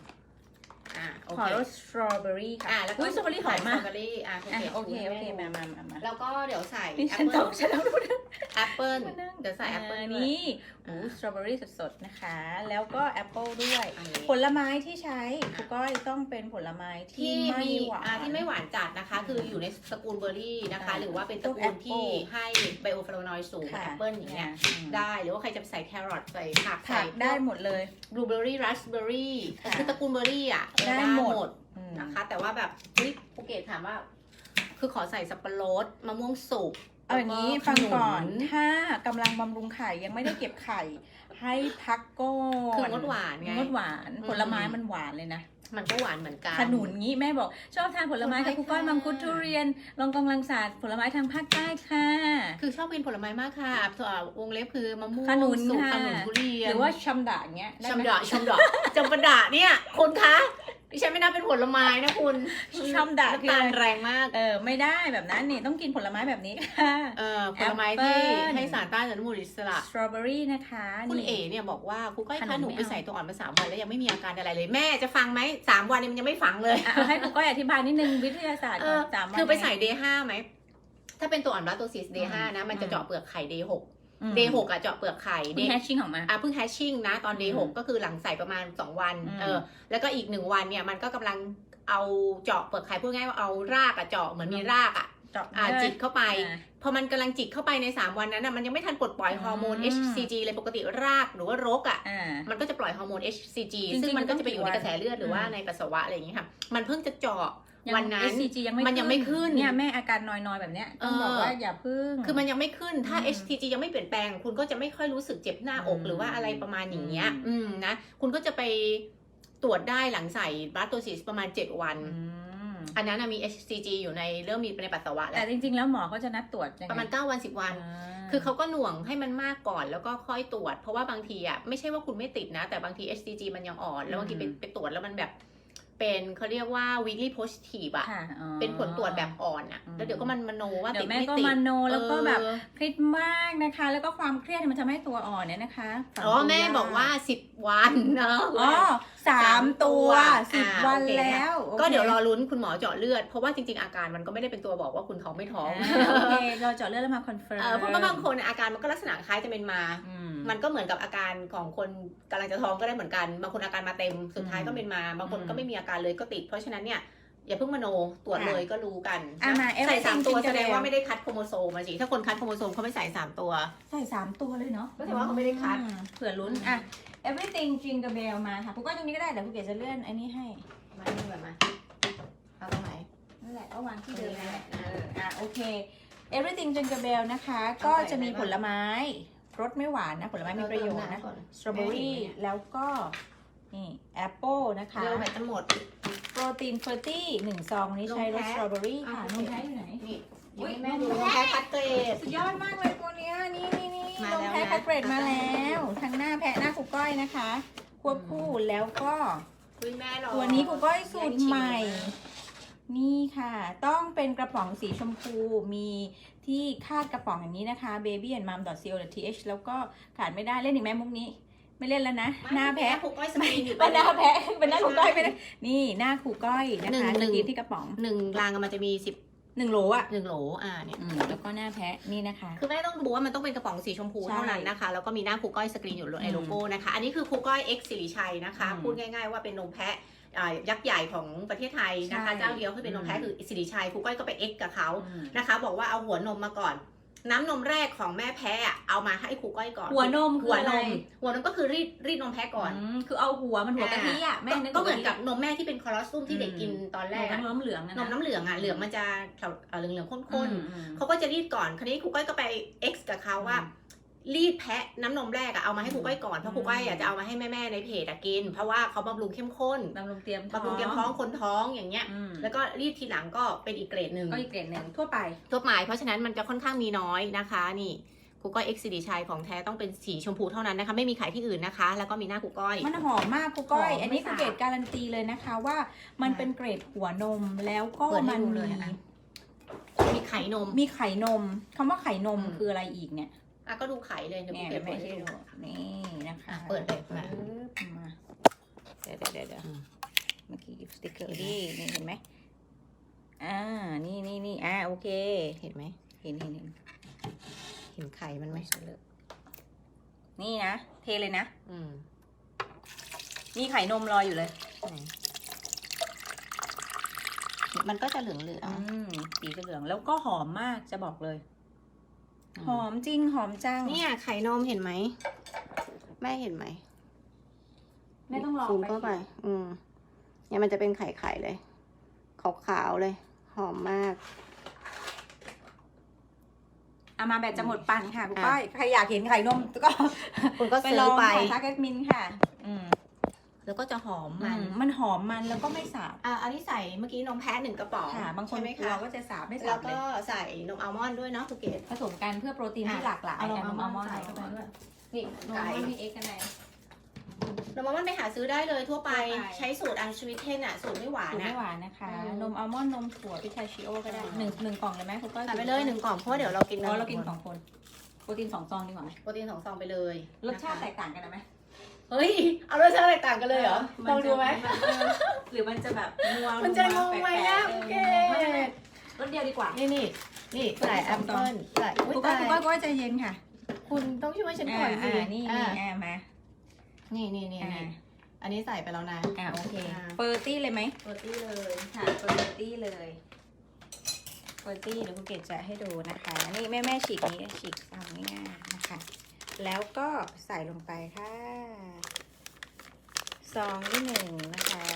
Speaker 1: อะโอ
Speaker 2: ขอ
Speaker 1: เค
Speaker 2: รสสตรอเบอรี่ค่ะ
Speaker 1: อะแล้วก็
Speaker 2: อุ้ยสตรอเบอรี่หอมมา
Speaker 1: ส
Speaker 2: ก
Speaker 1: ตรอเบอรี่อะ
Speaker 2: อะโอ
Speaker 1: โอ
Speaker 2: เค
Speaker 1: เค
Speaker 2: โอเค มามามามา
Speaker 1: แล้วก็เดี๋ยวใส่
Speaker 2: นี่
Speaker 1: แอ
Speaker 2: ฉั
Speaker 1: ป
Speaker 2: นต
Speaker 1: เปิ้
Speaker 2: อ
Speaker 1: ล
Speaker 2: บฉันแล้วรู้นะ
Speaker 1: แอปเปิ้ล
Speaker 2: มานั่ง
Speaker 1: เดี๋ยวใส่แอปเปิ้ล
Speaker 2: อ่า
Speaker 1: ด้วย
Speaker 2: นี่โอ้สตรอเบอรี่สดๆนะคะ แล้วก็แอปเปิลด้วย
Speaker 1: อันนี้
Speaker 2: ผลไม้ที่ใช้ครูก้อยต้องเป็นผลไม้ที่
Speaker 1: ที่
Speaker 2: ไม่
Speaker 1: มี
Speaker 2: หวาน
Speaker 1: อ่าที่ไม่หวานจัดนะคะ คืออยู่ในตระกูลเบอร์รี่นะคะ
Speaker 2: อ่า
Speaker 1: หรือว่าเป็นตระ
Speaker 2: พวก
Speaker 1: กู
Speaker 2: แอ
Speaker 1: ล
Speaker 2: ปเปิ้ล
Speaker 1: ที่ให้ไบโอฟลาโนอยด์สูง
Speaker 2: ค่ะ
Speaker 1: แอปเปิ้ลอย่างเงี้ย
Speaker 2: อืม
Speaker 1: ได้หรือว่าใครจะใส่แครอทใส่ผัก
Speaker 2: ผั
Speaker 1: ใส่
Speaker 2: กได้หมดเลย
Speaker 1: บลูเบอร์รี่ราสเบอร์รี่
Speaker 2: ค่ะ
Speaker 1: คือตระกูลเบอร์รี่อะ
Speaker 2: ได้หมดอืม
Speaker 1: นะคะ แต่ว่าแบบเฮ้ยภูเก็ตถามว่า คือขอใส่สับปะรดมะม่วงสุก
Speaker 2: เอาอย่างนี้
Speaker 1: แล้ว
Speaker 2: ฟังก่อน
Speaker 1: ขนุ
Speaker 2: ถ้ากำลังบำรุงไข่ยังไม่ได้เก็บไข่ ให้พักก่อน
Speaker 1: คืองดหวานไง
Speaker 2: งดหวาน
Speaker 1: อืม
Speaker 2: ผลไม้มันหวานเลยนะ
Speaker 1: มันก็หวานเหมือนกัน
Speaker 2: ขนุนงี้แม่บอก ชอบทานผลไม้
Speaker 1: ผลไม้
Speaker 2: ค่ะครูก้อย
Speaker 1: ค่ะ
Speaker 2: มังคุดทุเรียนลองกองลังศาสตร์ผลไม้ทางภาคใต้ค่ะ
Speaker 1: คือชอบกินผลไม้มากค่ะส่วนวงเล็บคือมะม่วง
Speaker 2: ขนุน
Speaker 1: สุก
Speaker 2: ค่ะ
Speaker 1: ขนุนทุเรียน
Speaker 2: หรือว่าชัมดะเงี้ยไไห
Speaker 1: ชำดะชำดะจำปะดะเนี่ยคุณคะดิฉันไม่นับเป็นผลไม้นะคุณ
Speaker 2: ชัมดะคือ
Speaker 1: น้ำตา
Speaker 2: อะ
Speaker 1: ล
Speaker 2: ไร
Speaker 1: แรงมาก
Speaker 2: เออไม่ได้แบบนั้นนี่ต้องกินผลไม้แบบนี้ค่ะ
Speaker 1: เออผลไม้ที่
Speaker 2: แอปเปิ้ล
Speaker 1: ให้สารต้านอนุมูลอิสระ
Speaker 2: สตรอเบอรี่นะคะ
Speaker 1: คุณ
Speaker 2: นี่
Speaker 1: เอ๋เนี่ยบอกว่าคุณก้อย
Speaker 2: ขน
Speaker 1: คะ
Speaker 2: ม
Speaker 1: หนู
Speaker 2: ไม่
Speaker 1: ไป
Speaker 2: เอา
Speaker 1: ใส่ตัวอ่อนมาสามวันแล้วยังไม่มีอาการอะไรเลยแม่จะฟังไหมสามวันเนี่ยมันยังไม่ฟังเลย
Speaker 2: อะเอาให้ครูก้อยอธิบายนิดนึงวิทยาศาสตร์
Speaker 1: เอ
Speaker 2: ก่อ
Speaker 1: อน
Speaker 2: สามวัน
Speaker 1: คือไปใส่เดย์ห้าไหม ถ้าเป็นตัวอ่อนบลัตโตซิสเดย์ห้านะ มันจะ
Speaker 2: อืม
Speaker 1: เจาะเปลือกไข่เดย์หก
Speaker 2: อืม
Speaker 1: เดย์หกอะเจาะเปลือกไข่
Speaker 2: เพิ่
Speaker 1: เด
Speaker 2: ง
Speaker 1: ย์
Speaker 2: แฮชชิ่งออกมา
Speaker 1: อะเพิ่งแฮชชิ่งนะตอนเดย์หก
Speaker 2: อืม
Speaker 1: ก็คือหลังใส่ประมาณ 2 วัน
Speaker 2: อืม
Speaker 1: เออแล้วก็อีกหนึ่งวันเนี่ยมันก็กำลังเอาเจาะเปลือกไข่พูดง่ายว่าเอารากอะเจาะเหมือนมีรากอะ
Speaker 2: เจาะ
Speaker 1: อ่าจิกเข้าไป
Speaker 2: อ่า
Speaker 1: พอมันกำลังจิกเข้าไปใน 3 วันนั้นอะมันยังไม่ทันปลดปล่อยฮอร์โมน
Speaker 2: อืม
Speaker 1: HCG เลยปกติรากหรือว่ารกอะ
Speaker 2: อ่า
Speaker 1: มันก็จะปล่อยฮอร์โมน HCG
Speaker 2: จริงๆ
Speaker 1: ซึ่งมันก็จะไป
Speaker 2: มันต้อง
Speaker 1: อยู่ในกระแสเลือดหรือว่า
Speaker 2: อืม
Speaker 1: ในปัสสาวะอะไรอย่างงี้ค่ะ มันเพิ่งจะเจาะ
Speaker 2: ยัง
Speaker 1: วันนั้น
Speaker 2: SCG ยังไม่
Speaker 1: มันยังไม่ขึ้น
Speaker 2: เนี่ยแม่อาการนอยๆแบบเนี้ยต้องบอก
Speaker 1: เออ
Speaker 2: ว่าอย่าพึ่ง
Speaker 1: คือมันยังไม่ขึ้นถ้า
Speaker 2: อืม
Speaker 1: HCG ยังไม่เปลี่ยนแปลง คุณก็จะไม่ค่อยรู้สึกเจ็บหน้าอก
Speaker 2: อืม
Speaker 1: หรือว่าอะไรประมาณอย่างเงี้ย
Speaker 2: อืม
Speaker 1: อืมนะ คุณก็จะไปตรวจได้หลังใส่บลัตโตซิสประมาณ 7 วัน
Speaker 2: อืม
Speaker 1: อันนั้นนะมี HCG อยู่ในเริ่มมีในปัสสาวะแล้
Speaker 2: แต่
Speaker 1: ว
Speaker 2: จริง ๆ แล้วหมอก็จะนัดตรวจยังไง
Speaker 1: ประมาณ 9 วัน 10 วัน
Speaker 2: อ่า
Speaker 1: คือเขาก็หน่วงให้มันมากก่อนแล้วก็ค่อยตรวจ เพราะว่าบางทีอะไม่ใช่ว่าคุณไม่ติดนะ แต่บางที HCG มันยังอ่อน แล้วบางทีไป
Speaker 2: อืม
Speaker 1: ไปตรวจแล้วมันแบบ เป็นเขาเรียกว่า weekly positive อะ
Speaker 2: ค่ะอ๋อ
Speaker 1: เป็นผลตรวจแบบอ่อนอะ
Speaker 2: อืม
Speaker 1: แล้วเดี๋ยวก็มันมโนว่า
Speaker 2: เดี๋
Speaker 1: ติ
Speaker 2: ย
Speaker 1: ด
Speaker 2: วแม่
Speaker 1: ไม่
Speaker 2: ก็
Speaker 1: ติด
Speaker 2: มาโนแล้วก็แบบ
Speaker 1: เออ
Speaker 2: เครียดมากนะคะ แล้วก็ความเครียดมันทำให้ตัวอ่อนเนี่ยนะคะฝัง
Speaker 1: อ๋อ
Speaker 2: ตัวย
Speaker 1: แม่บอกว่า 10 วันเนาะ
Speaker 2: อ๋อสามตัว
Speaker 1: อ่า
Speaker 2: สิบ
Speaker 1: โอเค
Speaker 2: วัน
Speaker 1: ค่ะ
Speaker 2: แล้วโอค
Speaker 1: ก็เดี๋ยวรอลุ้นคุณหมอเจาะเลือด เพราะว่าจริงๆอาการมันก็ไม่ได้เป็นตัวบอกว่าคุณท้องไม่ท้อง
Speaker 2: อ่าโอเคเราเจาะเลือดแล้วมาคอนเฟิร์ม
Speaker 1: เออเพราะว่าบางคนอาการมันก็ลักษณะคล้ายจะเป็นมา
Speaker 2: อื
Speaker 1: มั นก็เหมือนกับอาการของคนกำลังจะท้องก็ได้เหมือนกันบางคนอาการมาเต็มสุดท้ายก็เป็นมาบางคนก็ไม่มีอาการเลยก็ติด เพราะฉะนั้นเนี่ยอย่าเพิ่งมโนตรวจเลยก็รู้กัน
Speaker 2: อะมา
Speaker 1: ใส่สามตัว
Speaker 2: everything
Speaker 1: แสดงว่า
Speaker 2: Ginger
Speaker 1: ไม่ได้คัดโครโมโซมมาสิถ้าคนคัดโครโมโซมเขาไม่ใส่สามตัว
Speaker 2: ใส่สามตัวเลยเนาะ
Speaker 1: ก็ถือว่าเขาไม่ได้คัด
Speaker 2: อืมเผื่อลุ้นอะ everything jingle bell มาค่ะพวกก็ตรงนี้ก็ได้เดี๋ยวภูเก็ตจะเลื่อนไอ้นี่ให้
Speaker 1: มานี่ก่อนมาเอาตรงไหน
Speaker 2: นั่นแหละก็วางที่เดิม
Speaker 1: ตรงนี้
Speaker 2: นั่นแหละ
Speaker 1: แหละ
Speaker 2: เอออะโอเค everything jingle bell นะคะ ก็จะมีผลไม้ รสไม่หวานนะ ผลไม้มีประโยชน์นะสตรอเบอรี่แล้วก็นี่แอปเปิลนะคะ
Speaker 1: เร็วไหมจะหมด
Speaker 2: โปรตีนเฟอร์ตี้หนึ่งซองนี้ใช้รส
Speaker 1: นมแพะ
Speaker 2: สตรอเบอรี่ค่ะ
Speaker 1: อะ
Speaker 2: นมแพ้อยู่ไหน
Speaker 1: นี่
Speaker 2: อุ๊ย
Speaker 1: แม่ดู
Speaker 2: นม
Speaker 1: นม
Speaker 2: แพะ
Speaker 1: แพ้คัดเกรด
Speaker 2: สุดยอดมากเลยตัวเนี้ยนี่นี่นี่
Speaker 1: มาน
Speaker 2: ม
Speaker 1: แล้ว
Speaker 2: แพ้
Speaker 1: นะ
Speaker 2: คัดเกรดมาแล้วทั้งหน้าแพะหน้าคุกก้อยนะคะ ควบคู่แล้วก็
Speaker 1: คุณแม่รอ
Speaker 2: ตัวนี้คุกก้อยสูตรใหม่
Speaker 1: แย่งชิม
Speaker 2: นี่ค่ะ ต้องเป็นกระป๋องสีชมพูมี ที่คาดกระป๋องอย่างนี้นะคะ baby and mom co th แล้วก็ขาดไม่ได้เล่นอีกไหมมุกนี้ ไม่เล่นแล้วนะ
Speaker 1: มา
Speaker 2: หน้าแพะ
Speaker 1: ครูก้อยสกรีนอยู่
Speaker 2: เป็นหน้าแพะเป็นหน้าครูก้อยไปนะนี่หน้าครูก้อยนะคะ
Speaker 1: หนึ่งหนึ่ง
Speaker 2: สกรีนที่กระป๋อง
Speaker 1: หนึ่งรางอะมันจะมีสิบ
Speaker 2: หนึ่งโหลอะ
Speaker 1: หนึ่งโหลอ่าเนี่ย
Speaker 2: อืมแล้วก็หน้าแพะนี่นะคะ
Speaker 1: คือแม่ต้องดูว่ามันต้องเป็นกระป๋องสีชมพู
Speaker 2: ใช่
Speaker 1: เท่านั้นนะคะ แล้วก็มีหน้าครูก้อยสกรีนอยู่ใน
Speaker 2: อืม
Speaker 1: โลโก้นะคะ อันนี้คือครูก้อย X สิริชัยนะคะ
Speaker 2: อืม
Speaker 1: พูดง่ายๆว่าเป็นนมแพะอ่า ยักษ์ใหญ่ของประเทศไทยนะคะ
Speaker 2: ใช่
Speaker 1: เจ้าเดียวที่เป็นนมแพะ
Speaker 2: อืม
Speaker 1: คือสิริชัยครูก้อยก็ไป X กับเขา
Speaker 2: อืม
Speaker 1: นะคะ บอกว่าเอาหัวนมมาก่อน น้ำนมแรกของแม่แพะอะเอามาให้ครูก้อยก่อน
Speaker 2: หัวนมคือ
Speaker 1: หัว
Speaker 2: อะไร
Speaker 1: นมหัวนมก็คือรีดรีดนมแพะก่อน
Speaker 2: อืมคือเอาหัวมันหัวกะทิอะแม่นึก
Speaker 1: ก็เหมือนกับนมแม่ที่เป็นคอลอสซุมที่เด็กกินตอนแรก
Speaker 2: แร
Speaker 1: อะ
Speaker 2: กน้ำเหลืองๆะ
Speaker 1: นมน้ำเหลืองอะเหลืองมันจะเหลืองเหลืองๆข้น
Speaker 2: อื
Speaker 1: ๆ
Speaker 2: มอืม
Speaker 1: เขาก็จะรีดก่อน คราวนี้ครูก้อยก็ไป X กับเขาว่า รีดแพะน้ำนมแรกอะเอามาให้ครูก้อยก่อนเพราะครูก้อยอยากจะเอามาให้แม่ๆในเพจอะกิน เพราะว่าเขาบำรุงเข้มข้น
Speaker 2: บำรุงเตรียม
Speaker 1: บำรุงเตรียมท้องคนท้องอย่างเงี้ย
Speaker 2: อืม
Speaker 1: แล้วก็รีดทีหลังก็เป็นอีกเกรดหนึ่ง
Speaker 2: ก็อีกเกรดหนึ่งทั่วไป
Speaker 1: ทั่วไปเพราะฉะนั้นมันจะค่อนข้างมีน้อยนะคะนี่ครูก้อย X สิริชัยของแท้ต้องเป็นสีชมพูเท่านั้นนะคะ ไม่มีขายที่อื่นนะคะ แล้วก็มีหน้าครูก้อย
Speaker 2: มันหอมมากครูก้อย
Speaker 1: หอม
Speaker 2: อันนี้
Speaker 1: ไม่
Speaker 2: คือ
Speaker 1: สาบ
Speaker 2: เกรดการันตีเลยนะคะว่ามัน
Speaker 1: อ่า
Speaker 2: เป็นเกรดหัวนมแล้วก็
Speaker 1: เปิดให้
Speaker 2: มัน
Speaker 1: ดูเลย
Speaker 2: มี
Speaker 1: อะมีไข่นม
Speaker 2: มีไข่นมคำว่าไข่นม
Speaker 1: อืม
Speaker 2: คืออะไรอีกเนี่ย
Speaker 1: อะก็ดูไข่เลยเดี๋ยว
Speaker 2: เนี่
Speaker 1: ครู
Speaker 2: ย
Speaker 1: เก็บ
Speaker 2: แม่
Speaker 1: ไว้ให้
Speaker 2: ให้
Speaker 1: ดู
Speaker 2: ดูนี่นะคะ
Speaker 1: อะเปิดเลยมา
Speaker 2: ปึ๊บมาเดี๋ยวเดี๋ยวเดี๋ยวเดี๋ยว
Speaker 1: อืม
Speaker 2: เมื่อกี้สติกเกอร์นี่นี่เห็นไหมอ่า นี่นี่นี่อ่าโอเค
Speaker 1: เห็นไหม
Speaker 2: เห็นเห็นเห็น
Speaker 1: เห็นไข่มันไหม
Speaker 2: นี่นะ เทเลยนะ
Speaker 1: อืม
Speaker 2: มีไข่นมรออยู่เลย
Speaker 1: ไหนมันก็จะเหลืองเหลือง
Speaker 2: อืมสีจะเหลืองแล้วก็หอมมากจะบอกเลย หอมจริงหอมจัง
Speaker 1: เนี่ยไข่นมเห็นไหม แม่เห็นไหม
Speaker 2: ไม่ต้องรอ
Speaker 1: ซูมเข้าไป อืม เนี่ยมันจะเป็นไข่ไข่เลย ขาวๆเลย หอมมาก
Speaker 2: เอามาแบบจะหมดปันค่ะคุณ
Speaker 1: อะ
Speaker 2: ก้อยใครอยากเห็นไข่นมก็
Speaker 1: คุณก็
Speaker 2: ไป
Speaker 1: ซื้
Speaker 2: ล
Speaker 1: อ
Speaker 2: อง
Speaker 1: ไป
Speaker 2: ค่ะทักแอดมินค่ะ อืม
Speaker 1: แล้วก็จะหอม
Speaker 2: มั
Speaker 1: มัน น
Speaker 2: มันหอมมันแล้วก็ไม่สาบ
Speaker 1: อะอันนี้ใส่เมื่อกี้นมแพะหนึ่งกระป๋อง
Speaker 2: ค่ะบางคน
Speaker 1: ใช่ไหม
Speaker 2: กลัว
Speaker 1: คะ
Speaker 2: ว่าจะสาบไม่
Speaker 1: แล้
Speaker 2: สาวบเล
Speaker 1: ก็
Speaker 2: ย
Speaker 1: ใส่นมอัลมอนด์ด้วยเนาะภูเก็ต
Speaker 2: ผสมกันเพื่อโปรตีนที่
Speaker 1: อะ
Speaker 2: หลากหลาย
Speaker 1: เอานมะอัลมอนด์
Speaker 2: ใส่
Speaker 1: ใส่
Speaker 2: เข้า
Speaker 1: เข้า
Speaker 2: ไป
Speaker 1: ไป
Speaker 2: ด้
Speaker 1: ด้
Speaker 2: ว
Speaker 1: วยยนี่
Speaker 2: นม
Speaker 1: ไก่
Speaker 2: มันมีเอ็กกันไหน
Speaker 1: นมอัลมอนด์ไปหาซื้อได้เลยทั่วไป
Speaker 2: ทั่วไป
Speaker 1: ใช้สูตรอันชวิเทนอะสูตรไม่หวาน
Speaker 2: สูตร
Speaker 1: นะ
Speaker 2: ไม่หวานนะคะ
Speaker 1: อืม
Speaker 2: นมอัลมอนด์นมถั่วพิทาชิโอก็ได้
Speaker 1: อืม
Speaker 2: หนึ่งหนึ่งกล่องเลยไหมคุณก้อย
Speaker 1: ใส่ไปเลยหนึ่งกล่องเพราะว่าเดี๋ยวเรากิน
Speaker 2: อ๋อเรากินสองคน โปรตีนสองซองดีกว่าไหม
Speaker 1: โปรตีนสองซองไปเลย
Speaker 2: รสชาติ
Speaker 1: นะคะ
Speaker 2: แตกต่างกันไหม
Speaker 1: เฮ้ย เอารสชาติแตกต่างกันเลยเหรอ
Speaker 2: มัน
Speaker 1: ลองดูไหม
Speaker 2: จะเออหรือมันจะแบบนัว
Speaker 1: มันจะงงไหมอะ
Speaker 2: แปลกๆ
Speaker 1: โอเค
Speaker 2: ไม่ไม่ไม่รสเดียวดีกว่า
Speaker 1: นี่นี่นี่ใส่แอปเปิ้ลใส่อุ้ย
Speaker 2: คุณก้อ
Speaker 1: ตายย
Speaker 2: คุณก้อยคุณก้อยใจเย็นค่ะ
Speaker 1: คุณต้องช่วยฉันก่อนสิ
Speaker 2: อ่านี่
Speaker 1: อ่า
Speaker 2: นี่อ่ามา
Speaker 1: นี่นี่นี่
Speaker 2: อ่า
Speaker 1: นี่อันนี้ใส่ไปแล้วนะ
Speaker 2: อ่าโอเค
Speaker 1: อ่า
Speaker 2: เปอร์ตี้เลยไหม
Speaker 1: โปรตีนเลย
Speaker 2: ค่ะเปอร์ตี้เลยเปอร์ตี้เดี๋ยวคุณเกดจะให้ดูนะคะ นี่แม่แม่ฉีกนี้ฉีกทำง่ายๆนะคะ แล้วก็ใส่ลงไปค่ะซองที่หนึ่งนะคะ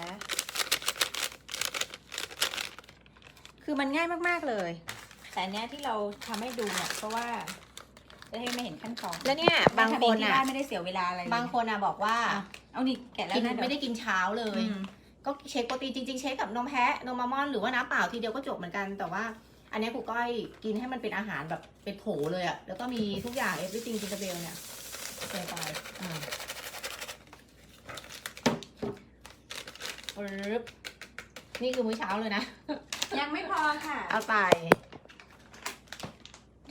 Speaker 2: คือมันง่ายมากๆเลย แต่อันเนี้ยที่เราทำให้ดูเนี่ยเพราะว่าจะให้ไม่เห็นขั้นตอน
Speaker 1: แล้วเนี่ย บาง
Speaker 2: ทำ
Speaker 1: ค
Speaker 2: เอง
Speaker 1: น
Speaker 2: ที่
Speaker 1: อะ
Speaker 2: บ้านไม่ได้เสียเวลาอะไรเลย
Speaker 1: บางคนอะบอกว่า
Speaker 2: อะเอานี่แกะแล้ว
Speaker 1: กิน
Speaker 2: นะเดี๋ยว
Speaker 1: ไม่ได้กินเช้าเลย
Speaker 2: อืม
Speaker 1: ก็เช็คโปรตีนจริงๆ เช็คกับนมแพะนมอัลมอนด์หรือว่าน้ำเปล่าทีเดียวก็จบเหมือนกันแต่ว่า อันนี้ครูก้อยกินให้มันเป็นอาหารแบบเป็นโถเลยอะแล้วก็มีทุกอย่าง everything จิงกระเบลเนี่ยใส่ไปอ่าปึ๊บนี่คือมื้อเช้าเลยนะ
Speaker 2: ยังไม่พอค่ะ
Speaker 1: เอาไป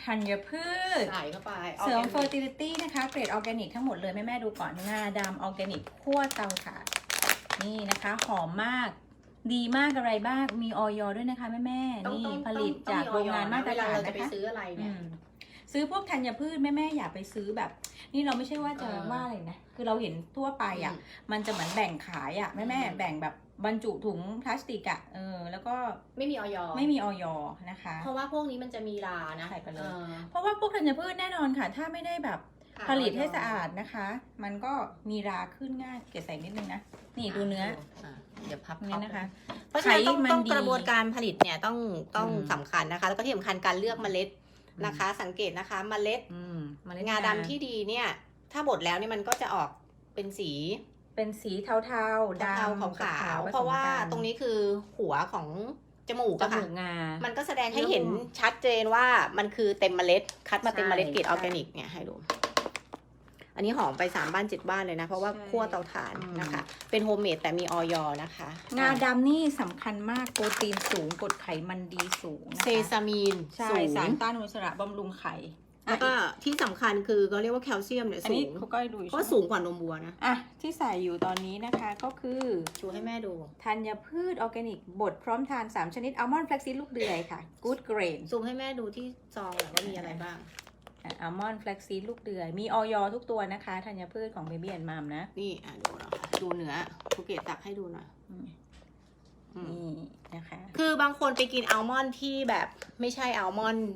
Speaker 2: ธัญพืช
Speaker 1: ใส่เข้าไป
Speaker 2: เสริม
Speaker 1: organic
Speaker 2: เฟอร์ติลิตี้นะคะ เกรดออร์แกนิกทั้งหมดเลย แม่แม่ๆดูก่อนงาดำออร์แกนิกคั่วเตาถ่านนี่นะคะ หอมมาก ดีมากอะไรบ้าง มีออยด้วยนะคะแม่แม่ๆ
Speaker 1: ต้อง
Speaker 2: นี่
Speaker 1: ต้อง
Speaker 2: ผลิต
Speaker 1: ต้อง
Speaker 2: จาก
Speaker 1: มี
Speaker 2: โรงงาน
Speaker 1: ออย
Speaker 2: มาตร
Speaker 1: เวลา
Speaker 2: ฐาน
Speaker 1: เราจะ
Speaker 2: นะ
Speaker 1: ไป
Speaker 2: คะ
Speaker 1: ซื้ออะไร
Speaker 2: อื
Speaker 1: เนี่ย
Speaker 2: มซื้อพวกธัญพืชแม่แม่ๆอย่าไปซื้อแบบ นี่เราไม่ใช่ว่าจะ
Speaker 1: เออ
Speaker 2: ว่าอะไรนะ คือเราเห็นทั่วไปอะ มันจะเหมือนแบ่งขายอะแม่แม่ๆ
Speaker 1: อืม
Speaker 2: แบ่งแบบบรรจุถุงพลาสติกอะเออ แล้วก็
Speaker 1: ไม่มีออย
Speaker 2: ไม่มีออยนะคะ
Speaker 1: เพราะว่าพวกนี้มันจะมีรานะ
Speaker 2: ใส่ไปเลย
Speaker 1: ออ
Speaker 2: เพราะว่าพวกธัญพืชแน่นอนค่ะ ถ้าไม่ได้แบบ
Speaker 1: ค่ะ
Speaker 2: ผลิตให้
Speaker 1: ย
Speaker 2: สะอาดนะคะ มันก็มีราขึ้นง่าย เกดใส่นิดนึงนะ นี่ดูเนื้อ
Speaker 1: อะ เดี๋ยวพับ
Speaker 2: นี่นะคะ
Speaker 1: เพราะฉะนั้นต้อง
Speaker 2: ไขมัน
Speaker 1: ต้อง
Speaker 2: ดี
Speaker 1: กระบวนการผลิตเนี่ยต้องต้อง
Speaker 2: อืม
Speaker 1: สำคัญนะคะ แล้วก็ที่สำคัญการเลือกเมล็ดนะคะ สังเกตนะคะเมล็ด
Speaker 2: อืมเมล็ด
Speaker 1: งาดำที่ดีเนี่ย ถ้าบดแล้วเนี่ยมันก็จะออกเป็นสี
Speaker 2: เป็นสีเทาๆดำ
Speaker 1: เทาๆขาว
Speaker 2: ผสม
Speaker 1: ๆเพราะว่า
Speaker 2: กัน
Speaker 1: ตรงนี้คือหัวของจมูก
Speaker 2: จ
Speaker 1: อะค่ะ
Speaker 2: มูกงา
Speaker 1: มันก็แสดงให้เห็นชัดเจนว่ามันคือเต็มเมล็ด คัดมาเต็มเมล็ด
Speaker 2: ใช่
Speaker 1: เกรดอ
Speaker 2: ใช่
Speaker 1: อร์แกนิกเนี่ยให้ดู อันนี้หอมไปสามบ้านเจ็ดบ้านเลยนะ เพราะว่า
Speaker 2: ใช่
Speaker 1: คั่วเตาถ่าน
Speaker 2: อืม
Speaker 1: นะคะ เป็นโฮมเมดแต่มีออยนะคะ
Speaker 2: งาดำนี่สำคัญมากโปรตีนสูงกรดไขมันดีสูงนะคะ
Speaker 1: เซซามีน
Speaker 2: ใช่
Speaker 1: สูง
Speaker 2: สารต้านอนุมูลอิสระบำรุงไข่
Speaker 1: แล้วก็ที่สำคัญคือเขาเรียกว่าแคลเซียมเนี่ย
Speaker 2: อัน
Speaker 1: สู
Speaker 2: นี้
Speaker 1: ง
Speaker 2: เขาก็ให้ดูอยู่
Speaker 1: ก็สูงกว่านมวัวนะ
Speaker 2: อะที่ใส่อยู่ตอนนี้นะคะก็คือ
Speaker 1: ชูให้แม่ดู
Speaker 2: ธัญพืชออร์แกนิกบดพร้อมทาน 3 ชนิดอัลมอนด์แฟลกซีดลูกเดือยค่ะ Good Grain
Speaker 1: ซูมให้แม่ดูที่ซองหน่อยว่ามีอะไรบ้าง
Speaker 2: อัลมอนด์แฟลกซีดลูกเดือย มีออยทุกตัวนะคะธัญพืชของเบบี้แอนมามนะ
Speaker 1: นี่อะดูนะคะดูเนื้อภูเก็ตตักให้ดูหน่อย
Speaker 2: อืม
Speaker 1: อืม
Speaker 2: นี่นะคะ
Speaker 1: คือบางคนไปกินอัลมอนด์ที่แบบไม่ใช่อัลมอนด์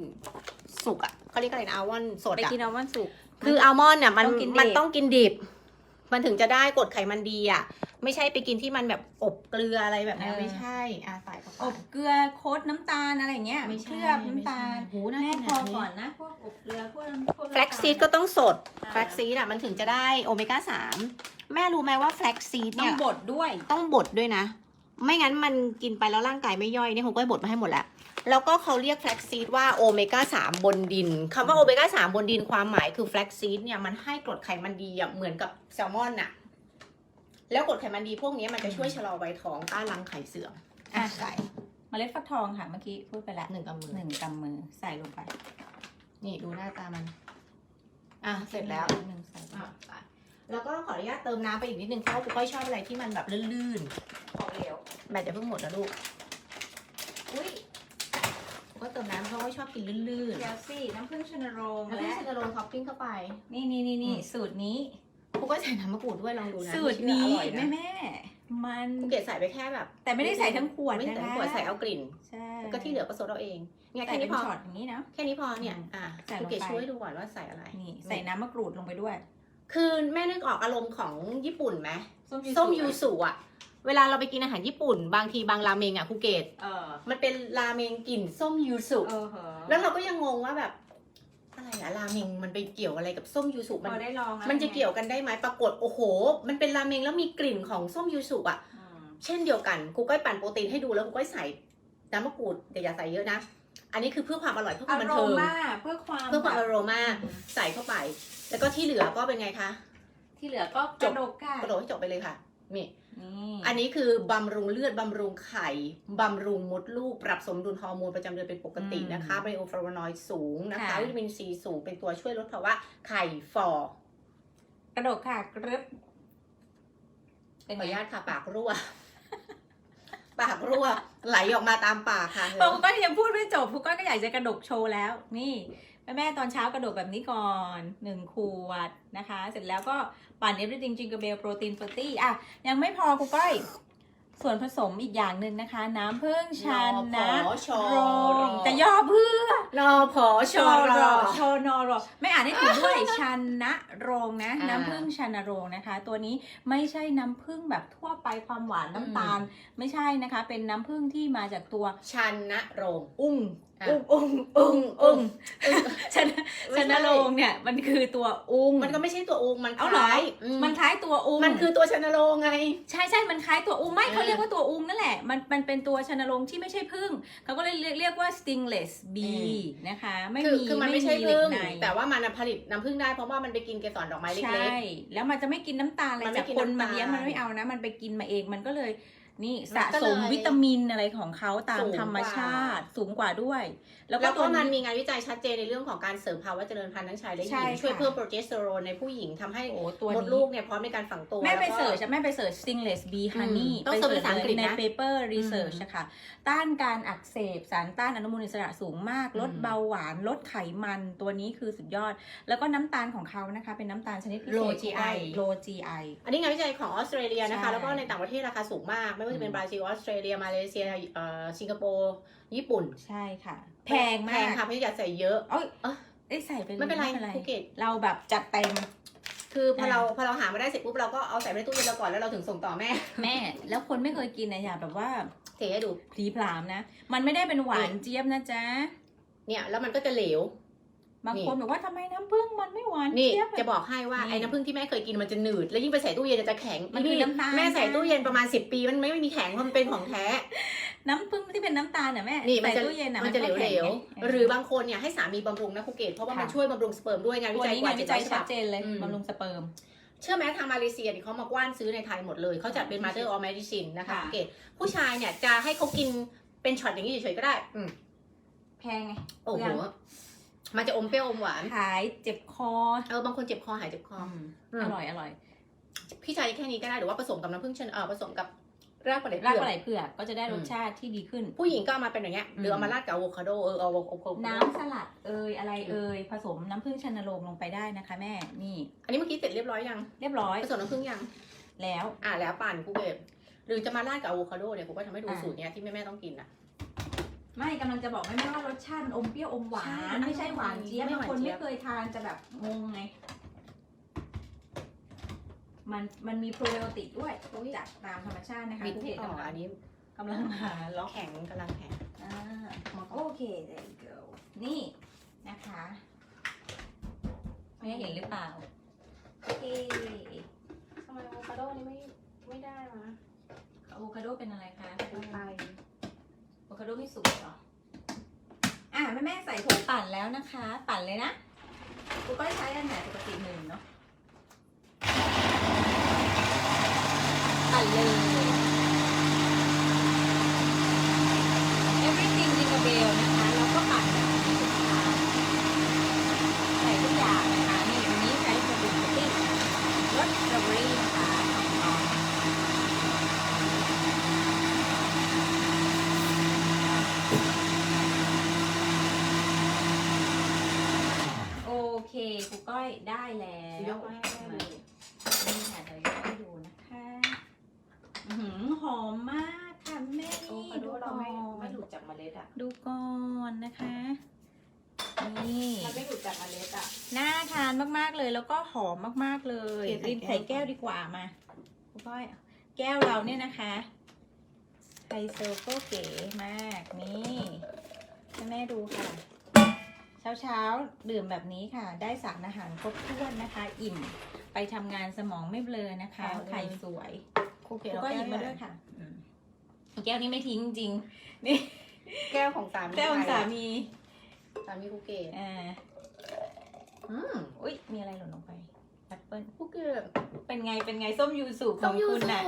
Speaker 1: สุกอะเขาเรียกอะไรนะอัลมอนด์สด
Speaker 2: ไป
Speaker 1: อะ
Speaker 2: กินอัลมอนด์สุก
Speaker 1: คืออัลมอนด์เนี่ยมัน
Speaker 2: ต้องกินดิบ
Speaker 1: มันต้องกินดิบ มันถึงจะได้กรดไขมันดีอะ ไม่ใช่ไปกินที่มันแบบอบเกลืออะไรแบบนี้ไม่ใช่อะใส่เข้าไป
Speaker 2: อบเกลือโคดน้ำตาลอะไรเงี้ย
Speaker 1: ไม่
Speaker 2: เค
Speaker 1: ใช่
Speaker 2: ลือบน้ำตาล
Speaker 1: หูน่า
Speaker 2: แม่
Speaker 1: กิน
Speaker 2: พอ
Speaker 1: แบบนี้
Speaker 2: ก่อนนะพวกอบเกลือพวกน้ำพวกน้ำตาล
Speaker 1: แฟล็กซีดก็ต้องสด
Speaker 2: อ่า
Speaker 1: แฟล็กซีดอะมันถึงจะได้โอเมก้าสามแม่รู้ไหมว่าแฟล็กซีด
Speaker 2: ต้อ
Speaker 1: เนี่
Speaker 2: ง
Speaker 1: ย
Speaker 2: บดด้วย
Speaker 1: ต้องบดด้วยนะ ไม่งั้นมันกินไปแล้วร่างกายไม่ย่อยเนี่ยผมก็บดมาให้หมดแล้ว แล้วก็เขาเรียกแฟล็กซีดว่าโอเมก้าสามบนดินคำว่าโอเมก้าสามบนดินความหมายคือแฟล็กซีดเนี่ยมันให้กรดไขมันดีอะเหมือนกับแซลมอนอะแล้วกรดไขมันดีพวกนี้มันจะช่วยชะลอวัยท้องต้านรังไข่เสื่อม
Speaker 2: อะ
Speaker 1: ใส่
Speaker 2: เมล็ดฟักทองค่ะเมื่อกี้พูดไปแล้ว
Speaker 1: หนึ่งกำมือ
Speaker 2: หนึ่งกำมือใส่ลงไป
Speaker 1: นี่ดูหน้าตามัน อะเสร็จแล้ว
Speaker 2: หนึ่งใส่ไป
Speaker 1: อะไปแล้วก็ขออนุญาตเติมน้ำไปอีกนิดนึงเพราะว่าคุณก้อยชอบอะไรที่มันแบบลื่น
Speaker 2: ของเหลว
Speaker 1: ๆแบตจะเพิ่งหมดนะลูกอุ้ย ก็เติมน้ำเพราะว่าชอบกินลื่น
Speaker 2: เดี๋ยวสิน้ำผึ้งชนโรง
Speaker 1: ๆแล้ว
Speaker 2: และ
Speaker 1: พี่จะลงท็อปปิ้งเข้าไป
Speaker 2: นี่นี่นี่นี่
Speaker 1: อืม
Speaker 2: สูตรนี้
Speaker 1: กูก็ใส่น้ำมะกรูดด้วยลองดูนะ
Speaker 2: สูตรนี้
Speaker 1: ไม่เชื่ออร่อย
Speaker 2: แม่
Speaker 1: นะ
Speaker 2: แม่มัน
Speaker 1: กูเกดใส่ไปแค่แบบ
Speaker 2: แต่ไม่ได้ใส่ทั้งขวด
Speaker 1: ไม่
Speaker 2: นะ
Speaker 1: ใส่
Speaker 2: คะ
Speaker 1: ขวดใส่เอากลิ่น
Speaker 2: ใช่
Speaker 1: แล้วก็ที่เหลือก็ซดเอาเองเนี่ย
Speaker 2: ใส่
Speaker 1: แค่
Speaker 2: เป็
Speaker 1: นี้
Speaker 2: น
Speaker 1: พอ
Speaker 2: ช็อตอย่างนี้นะ
Speaker 1: แค่นี้พอเนี่ย
Speaker 2: อืม
Speaker 1: อะ
Speaker 2: ใส่ล
Speaker 1: กู
Speaker 2: งไป
Speaker 1: เกดช่วยดูก่อนว่าใส่อะไร
Speaker 2: นี่ใส่น้ำมะกรูดลงไปด้วย
Speaker 1: คือแม่นึกออกอารมณ์ของญี่ปุ่นไหม
Speaker 2: ส้ม
Speaker 1: ส้มยูสุอะ เวลาเราไปกินอาหารญี่ปุ่น บางทีบางราเมงอะภูเก็ต
Speaker 2: เออ
Speaker 1: มันเป็นราเมงกลิ่นส้มยูสุ
Speaker 2: เออเหรอ
Speaker 1: แล้วเราก็ยังงงว่าแบบอะไรอะราเมงมันไปเกี่ยวอะไรกับส้มยูสุ
Speaker 2: พ
Speaker 1: มัน
Speaker 2: อได้ลองแล้ว
Speaker 1: มันจะเกี่ยวกันได้ไหมปรากฏโอ้โห มันเป็นราเมงแล้วมีกลิ่นของส้มยูสุอะ
Speaker 2: อืม
Speaker 1: เช่นเดียวกันครูก้อยปั่นโปรตีนให้ดูแล้วครูก้อยใส่น้ำมะกรูดแต่อย่าใส่เยอะนะ อันนี้คือเพื่อความอร่อยเพื่อความ
Speaker 2: อา
Speaker 1: บัน
Speaker 2: โร
Speaker 1: เทิง
Speaker 2: มาเพื่อความ
Speaker 1: เพื่อความ
Speaker 2: แบ
Speaker 1: อบโรมาใส่เข้าไป แล้วก็ที่เหลือก็เป็นไงคะ
Speaker 2: ที่เหลือก็กระดกค่ะ
Speaker 1: กระโดดให้จบไปเลยค่ะ นี่
Speaker 2: นี่
Speaker 1: อันนี้คือบำรุงเลือด บำรุงไข่บำรุงมดลูก ปรับสมดุลฮอร์โมนประจำเดือนเป็นปกตินะคะไบโอฟลาโวนอยด์สูงนะคะวิตามินซีสูงเป็นตัวช่วยลดภาวะไข่ฟอก
Speaker 2: ระดกค่ะกรึบ
Speaker 1: ขออนุญาตค่ะปากรั่ว ปากรั่ว ไหลออกมาตามปากค่ะ
Speaker 2: พอคุณก้อยยังพูดไม่จบคุณก้อยก็อยากจะกระดกโชว์แล้ว นี่ แม่แม่ๆตอนเช้ากระดกแบบนี้ก่อนหนึ่งขวดนะคะ เสร็จแล้วก็ปั่นเอฟริติงจิงกเบลโปรตีนเฟอร์ตี้อะ ยังไม่พอคุณก้อย ส่วนผสมอีกอย่างหนึ่งนะคะ น้ำผึ้งชันนะ
Speaker 1: นอชอ
Speaker 2: โรงแต่ย่อเพื่อ
Speaker 1: นอพอช
Speaker 2: ช
Speaker 1: อ
Speaker 2: อ
Speaker 1: ร
Speaker 2: ร
Speaker 1: อ
Speaker 2: อชอนอรอ ไม่อ่านให้ถูกด้วย ชันนะโรงนะ
Speaker 1: อ่า
Speaker 2: น้ำผึ้งชันนะโรงนะคะ ตัวนี้ไม่ใช่น้ำผึ้งแบบทั่วไปความหวานน้ำตาล ไม่ใช่นะคะ เป็นน้ำผึ้งที่มาจากตัว
Speaker 1: ชันนะโรง
Speaker 2: อุ้ง
Speaker 1: อะ
Speaker 2: อุ้งอุ้งอุ้งอุ้งชัน
Speaker 1: ไม่
Speaker 2: ชัน
Speaker 1: ใช่
Speaker 2: นะโรงเนี่ยมันคือตัวอุ้ง
Speaker 1: มันก็ไม่ใช่ตัวอุงมัน
Speaker 2: เอาเหรอ
Speaker 1: คล้ายอื
Speaker 2: มันคล้ายตัวอุ้ง
Speaker 1: มันคือตัวชันโรงไง
Speaker 2: ใช่ใช่มันคล้ายตัวอุ้งไม่
Speaker 1: เออ
Speaker 2: เขาเรียกว่าตัวอุ้งนั่นแหละ มันมันเป็นตัวชนรงค์ที่ไม่ใช่พึ่งเขาก็เลยเรียกเรียกว่า stingless bee นะคะ ไม่
Speaker 1: คือ
Speaker 2: มี
Speaker 1: คือมันไม่ใช่
Speaker 2: เหล็
Speaker 1: พึ่
Speaker 2: ก
Speaker 1: ง
Speaker 2: ใน
Speaker 1: แต่ว่ามันน่ะผลิตน้ำพึ่งได้เพราะว่ามันไปกินเกสรดอกไม้เล็
Speaker 2: ใช่
Speaker 1: ก
Speaker 2: แล้วมันจะไม่กินน้ำตาลอะไร
Speaker 1: มันไม่
Speaker 2: จาก
Speaker 1: กิน
Speaker 2: คน
Speaker 1: น้ำตาล
Speaker 2: มาเลี้ยงมันไม่เอานะ มันไปกินมาเองมันก็เลย นี่
Speaker 1: มั
Speaker 2: สะ
Speaker 1: นก็
Speaker 2: สม
Speaker 1: เลย
Speaker 2: วิตามินอะไรของเขาตาม
Speaker 1: สูง
Speaker 2: ธรรม
Speaker 1: กว่า
Speaker 2: ชาติสูงกว่าด้วย
Speaker 1: ๆ
Speaker 2: แล้ว
Speaker 1: แล้ว
Speaker 2: ก็
Speaker 1: ก็
Speaker 2: ตัว
Speaker 1: มัน
Speaker 2: นี้
Speaker 1: มีงานวิจัยชัดเจนในเรื่องของการเสริมภาวะเจริญพันธุ์ทั้งชายและห
Speaker 2: ใช่
Speaker 1: ญิง
Speaker 2: ค่ะ
Speaker 1: ช่วยเพิ่มโปรเจสเตอโรนในผู้หญิงทำให้
Speaker 2: โอ้ตัว
Speaker 1: มด
Speaker 2: นี้
Speaker 1: ลูกเนี่ยพร้อมในการฝังตัว
Speaker 2: แม่ไป
Speaker 1: ล้วก็
Speaker 2: เสิร์ชอะแม่ไปเสิร์ช stingless bee honey
Speaker 1: ต้องเสิร์ชเป็นภาษาอังกฤษ
Speaker 2: ใน
Speaker 1: นะ
Speaker 2: paper research
Speaker 1: อืม
Speaker 2: อะค่ะต้านการอักเสบสารต้านอนุมูลอิสระสูงมาก ลด
Speaker 1: อืม
Speaker 2: เบาหวาน ลดไขมันตัวนี้คือสุดยอด แล้วก็น้ำตาลของเขานะคะ เป็นน้ำตาลชนิดพิเศษ
Speaker 1: Low GI
Speaker 2: low GI
Speaker 1: อันนี้งานวิจัยของออสเตรเลียนะคะ
Speaker 2: ใช่
Speaker 1: แล้วก็ในต่างประเทศราคาสูงมากไม่ว่าจะเป็น
Speaker 2: อืม
Speaker 1: บราซิลออสเตรเลียมาเลเซียเอ่อสิงคโปร์ญี่ปุ่น
Speaker 2: ใช่ค่ะ แพง
Speaker 1: แพ
Speaker 2: มาก
Speaker 1: งค่ะเพราะอย่าใส่เยอะ
Speaker 2: เอ้ย
Speaker 1: เอ้ย
Speaker 2: เอ้ยใส่ไปเลย
Speaker 1: ไม่เป็นไร
Speaker 2: ไม่เป็นไร
Speaker 1: ภูเก็ต
Speaker 2: เราแบบจัดเต็ม
Speaker 1: คือคือพอ
Speaker 2: อะ
Speaker 1: เราพอเราหามาได้เสร็จปุ๊บเราก็เอาใส่ไว้ในตู้เย็นเราก่อนแล้วเราถึงส่งต่อแม่
Speaker 2: แม่ แล้วคนไม่เคยกินนะอย่าแบบว่า
Speaker 1: เทให้ดู
Speaker 2: พลีพรามนะ มันไม่ได้เป็นหวานเจี๊ยบนะจ๊ะ
Speaker 1: เนี่ยแล้วมันก็จะเหลว
Speaker 2: บางคนบอกว่าทำไมน้ำผึ้งมันไม่หวาน
Speaker 1: นี่
Speaker 2: เจี๊ยบ
Speaker 1: จะบอกให้ว่า
Speaker 2: นี่
Speaker 1: ไอ้น้ำผึ้งที่แม่เคยกินมันจะหนืด แล้วยิ่งไปใส่ตู้เย็นจะแข็ง
Speaker 2: มันคือน้ำตาล
Speaker 1: แม่ใส่
Speaker 2: นะ
Speaker 1: ตู้เย็นประมาณ 10 ปีมันไม่มีแข็งเพราะมันเป็นของแท้
Speaker 2: น้ำผึ้งที่เป็นน้ำตาลน่ะแม่
Speaker 1: นี่มัน
Speaker 2: ใส่
Speaker 1: จะ
Speaker 2: ตู้เย็นน่ะ
Speaker 1: มันจะเหล
Speaker 2: ก็
Speaker 1: ว
Speaker 2: แข็งไง
Speaker 1: ๆหรือบางคนเนี่ยให้สามีบำรุงนะครูเกตเพราะว่ามัน
Speaker 2: ค่ะ
Speaker 1: ช่วยบำรุงสเปิร์มด้วยงานวิ
Speaker 2: ตัว
Speaker 1: จัย
Speaker 2: นี้
Speaker 1: กว่า
Speaker 2: งานวิ
Speaker 1: เจ็ด
Speaker 2: จั
Speaker 1: ร้
Speaker 2: ย
Speaker 1: อยฉ
Speaker 2: ชั
Speaker 1: บั
Speaker 2: ด
Speaker 1: บ
Speaker 2: เจนเลย
Speaker 1: อืม
Speaker 2: บำรุงสเปิร์ม
Speaker 1: เชื่อไหมทางมาเลเซียเนี่ยเขามากว้านซื้อในไทยหมดเลย เขาจัดเป็น mother of medicine นะคะ
Speaker 2: ค่ะ
Speaker 1: ครูเกตผู้ชายเนี่ยจะให้เขากินเป็นช็อตอย่างนี้เฉยๆก็ได้อืม
Speaker 2: แพงไง
Speaker 1: โอ้โห
Speaker 2: เปลือง
Speaker 1: มันจะอมเปรี้ยวอมหวาน
Speaker 2: ขายเจ็บคอ
Speaker 1: เออบางคนเจ็บคอหายเจ็บคอ อืม
Speaker 2: อร่อยอร่อย
Speaker 1: พี่ชายแค่นี้ก็ได้หรือว่าผสมกับน้ำผึ้งเชนเออผสมกับรากปลาไหล
Speaker 2: ราก
Speaker 1: เผื
Speaker 2: ปลา
Speaker 1: อก
Speaker 2: ไหลเผือกก็จะได้รสชาติที่ดีขึ้น
Speaker 1: ผู้หญิงก็เอามาเป็นอย่างเงี้ยหรือเอามาราดกับอะโวคาโดเออเอาอะโวคาโด
Speaker 2: น้ำสลัดเอยอะไรเอยผสมน้ำผึ้งชันโรงลงไปได้นะคะ แม่นี่
Speaker 1: อันนี้เมื่อกี้เสร็จเรียบร้อยยัง
Speaker 2: เรียบร้อย
Speaker 1: ผสมน้ำผึ้งยัง
Speaker 2: แล้ว
Speaker 1: อะแล้วปั่นกูเก็บหรือจะมาราดกับอะโวคาโดเนี่ยกูก็ทำให้ดู
Speaker 2: อะ
Speaker 1: สูตรเนี้ยที่แม่แม่ๆต้องกินอะ
Speaker 2: ไม่กำลังจะบอกแม่แม่ว่ารสชาติอมเปรี้ยวอมหวา
Speaker 1: ใช่
Speaker 2: นไม่ใช่หวานเจี๊ยบ
Speaker 1: ไม่
Speaker 2: บาง
Speaker 1: หวาน
Speaker 2: คน
Speaker 1: เจี๊ย
Speaker 2: ไม่
Speaker 1: บ
Speaker 2: เคยทานจะแบบงงไง มันมันมีโปรไบโอติกด้วยจากตามธรรมชาตินะคะ
Speaker 1: บิด
Speaker 2: ทุก
Speaker 1: ที่
Speaker 2: เก
Speaker 1: ออก
Speaker 2: กำลั
Speaker 1: อั
Speaker 2: ง
Speaker 1: นนี้
Speaker 2: กำลังหาล็อก
Speaker 1: แข็งกำลังแข็ง
Speaker 2: อ่าโอเค there you go นี่นะคะแม่เห็นหรือเปล่า โอเค
Speaker 1: ทำไมอะโวคาโดนี่ไม่ไม่ได้มา
Speaker 2: อะโวคาโดเป็นอะไรคะ
Speaker 1: ไป
Speaker 2: อะโว คาโดไม่สุกเหรอ อะแม่แม่ใส่ผงปั่นแล้วนะคะ ปั่นเลยนะกูก็ใช้อันไหนปกติหนึ่งเนาะ ปั่นเลย everything jingle bell นะคะเราปั่นแบบนี้นะคะใส่ทุกอย่างนะคะ นี่วันนี้ใช้สบู่สติ๊กรสสตรอเบอรี่นะคะอ๋อโอเค ครูก้อยได้แล้ว
Speaker 1: ยกมาให้แม่ดู
Speaker 2: นี่ค่ะเดี๋ยวยกให้ดูนะคะอื้อหือหอมมากค่ะแม่
Speaker 1: โวคาโด
Speaker 2: ดู
Speaker 1: เรา
Speaker 2: ก่อ
Speaker 1: ไม่ไม่
Speaker 2: น
Speaker 1: หลุดจากเมล็ดอะ
Speaker 2: ดูก่อนนะคะ นี่
Speaker 1: มันไม่หลุดจากเมล็ดอะ
Speaker 2: น่าทานมากๆเลยแล้วก็หอมมากๆเลย
Speaker 1: เทใส่
Speaker 2: ริน
Speaker 1: แก้ว
Speaker 2: ใส่แก้วดีกว่ามาคุณก้อยแก้วเราเนี่ยนะคะไฮโซโก็เก๋มากนี่ให้แม่ดูค่ะ เช้าเช้าๆ ดื่มแบบนี้ค่ะ ได้สารอาหารครบถ้วนนะคะ อิ่ม ไปทำงานสมองไม่เบลอนะคะ
Speaker 1: เอาเลย
Speaker 2: ไข่สวย
Speaker 1: ครูเก
Speaker 2: คุ
Speaker 1: ศ
Speaker 2: ณ
Speaker 1: เรา
Speaker 2: ก็ห
Speaker 1: แก้
Speaker 2: ยิบ
Speaker 1: ว
Speaker 2: มาด้วยค่ะอืมแก้วนี้ไม่ทิ้งจริงๆนี่
Speaker 1: แก้วของสามี
Speaker 2: แก้วของสามี
Speaker 1: สามีครูเกศ
Speaker 2: อ่า
Speaker 1: อืม
Speaker 2: อุ้ยมีอะไรหล่นลงไปแอปเปิ้ล
Speaker 1: ครูเกศ
Speaker 2: เป็นไงเป็นไงส้มยูสุข
Speaker 1: ต้
Speaker 2: อ
Speaker 1: อง
Speaker 2: ง
Speaker 1: ยู
Speaker 2: คุณ
Speaker 1: สุ
Speaker 2: น่ะ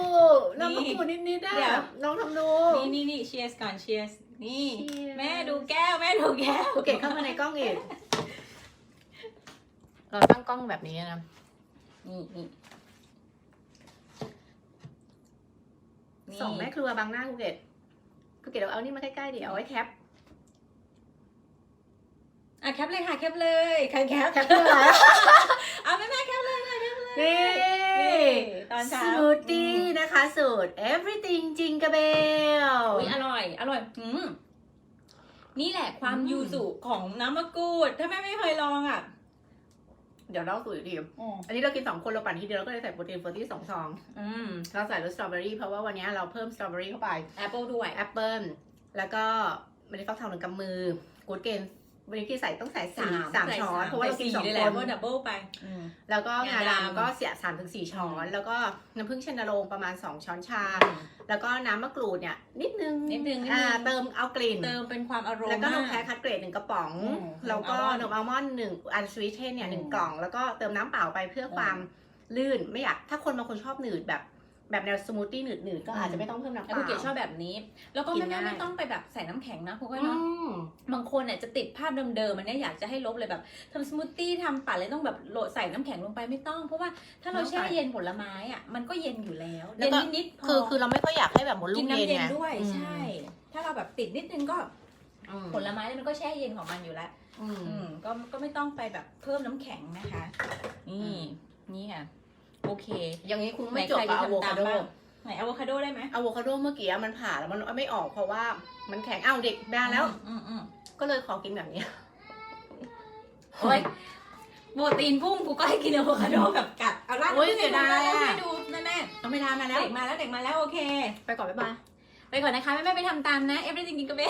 Speaker 1: น้ำมะกรูดนิดๆได้
Speaker 2: เดี๋ยว
Speaker 1: น้องทำดู
Speaker 2: นี่นี่นี่เชียร์ก่อนเชียร์ นี่
Speaker 1: Cheers
Speaker 2: แม่ดูแก้ว แม่ดูแก้ว
Speaker 1: ครูเกศเข้ามาในกล้องอีก เราตั้งกล้องแบบนี้นะ
Speaker 2: นี่นี่นี่
Speaker 1: สองแม่ครัวบางหน้าครูเกศครูเกศเอาเอานี่มาใกล้ๆดิเอาไว้แคป
Speaker 2: อะแคปเลยค่ะแคปเลยใครแคป
Speaker 1: แคปเพื่ออะไร
Speaker 2: เอาแม่แม่แคปเลยค่ะแคปเลย
Speaker 1: นี่
Speaker 2: นี่ ตอนเช้า
Speaker 1: สมูทตี้นะคะสูตร everything จิงกะเบล
Speaker 2: อุ้ยอร่อย อร่อยอืมนี่แหละความ
Speaker 1: อืม
Speaker 2: ยูสุของน้ำมะกรูด ถ้าแม่ไม่เคยลองอะ
Speaker 1: เดี๋ยวเล่าสูตรอีกทีอันนี้เรากินสองคนเราปั่นทีเดียวเราก็เลยใส่โปรตีนเฟอร์ตี้สองซอง
Speaker 2: อืม
Speaker 1: เราใส่รสสตรอเบอรี่เพราะว่าวันนี้เราเพิ่มสตรอเบอรี่เข้าไป
Speaker 2: แอปเปิลด้วย
Speaker 1: แอปเปิลแล้วก็เมล็ดฟักทองหนึ่งกำมือกูดเกน วันนี้ที่ใส่ต้องใส่สี่สามช้อนเพราะว่าเรากินสอง
Speaker 2: เลย
Speaker 1: ค
Speaker 2: แหละ
Speaker 1: น
Speaker 2: เพราะดับเบิลไปอืม
Speaker 1: แล้วก็งางาด
Speaker 2: ดำำ
Speaker 1: ก็เสียสามถึงสี่ช้อน แล้วก็น้ำผึ้งชนโรงประมาณสองช้อนชา
Speaker 2: อืม
Speaker 1: แล้วก็น้ำมะกรูดเนี่ยนิดนึง
Speaker 2: นิดนึงนิดนึง
Speaker 1: อ่าเติมเอากลิ่น
Speaker 2: เติมเป็นความอารมณ์
Speaker 1: แล้วก็นมแท้คัดเกรดหนึ่งกระป๋อง
Speaker 2: อืม
Speaker 1: แล้วก็
Speaker 2: นมอัลมอนด์
Speaker 1: นมอัลมอนด์หนึ่งอันสวีทเทนเนี่ยหนึ่ง
Speaker 2: อืม
Speaker 1: กล่อง แล้วก็เติมน้ำเปล่าไปเพื่อความลื่นไม่อยากถ้าคนบางคนชอบหนืดแบบ แบบแนวสมูทตี้หนืดหนืดๆก็อาจจะไม่ต้องเพิ่มน้ำเป
Speaker 2: แล้ว
Speaker 1: ล่า
Speaker 2: ภูเก็ตชอบแบบนี้ แล้วก็
Speaker 1: กิ
Speaker 2: ไม่
Speaker 1: น
Speaker 2: ไม่
Speaker 1: ง่าย
Speaker 2: ไม่ต้องไปแบบใส่น้ำแข็งนะพวก
Speaker 1: อื
Speaker 2: เนาะ
Speaker 1: ม
Speaker 2: บางคนเนี่ยจะติดภาพเดิมๆมันเนี่ยอยากจะให้ลบเลยแบบทำสมูทตี้ทำปั่นเลยต้องแบบโหลดใส่น้ำแข็งลงไปไม่ต้อง เพราะว่าถ้าเราแช่เย็นผลไม้อะมันก็เย็นอยู่แล้ว
Speaker 1: แล้ว
Speaker 2: เย็น
Speaker 1: ก็
Speaker 2: นิดๆพ
Speaker 1: คือคือเราไม่ค่อยอยากให้แบบหมดลู
Speaker 2: กิน
Speaker 1: ก
Speaker 2: น้ำ
Speaker 1: เย็น
Speaker 2: เย็น
Speaker 1: ไง
Speaker 2: ด้วย
Speaker 1: อืม
Speaker 2: ใช่ ถ้าเราแบบติดนิดนึงก็
Speaker 1: อืม
Speaker 2: ผลไม้มันก็แช่เย็นของมันอยู่แล้ว
Speaker 1: อืม
Speaker 2: อืมก็ก็ไม่ต้องไปแบบเพิ่มน้ำแข็งนะคะ
Speaker 1: อื
Speaker 2: นี่
Speaker 1: ม
Speaker 2: นี่ค่ะ โอเค
Speaker 1: อย่างนี้คุณไม่
Speaker 2: ไหน
Speaker 1: จบ
Speaker 2: ใคร
Speaker 1: กับ
Speaker 2: จะ
Speaker 1: อะโว
Speaker 2: ทำตา
Speaker 1: คามโด
Speaker 2: บ้างไหนอะโวคาโดได้ไหม
Speaker 1: อะโวคาโดเมื่อกี้มันผ่าแล้วมันไม่ออกเพราะว่ามันแข็งอ้าวเด็กแบนแล้ว
Speaker 2: อืมอืม
Speaker 1: ก็เลยขอกินแบบนี้
Speaker 2: โอ้ยโปรตีนพุ่งกูก็ให้กินอะโวคาโดแบบกัดเอาล่ะ
Speaker 1: โอ้ยเสียดายอะ
Speaker 2: ให้ดูแม่แม่
Speaker 1: ต้องไปทานมาแล้ว
Speaker 2: เด็กมาแล้วเด็กมาแล้วโอเค
Speaker 1: ไปก่อนบ๊ายบาย
Speaker 2: ไปก่อนนะคะแม่แม่ไปทำตามนะ everything กินกาแฟ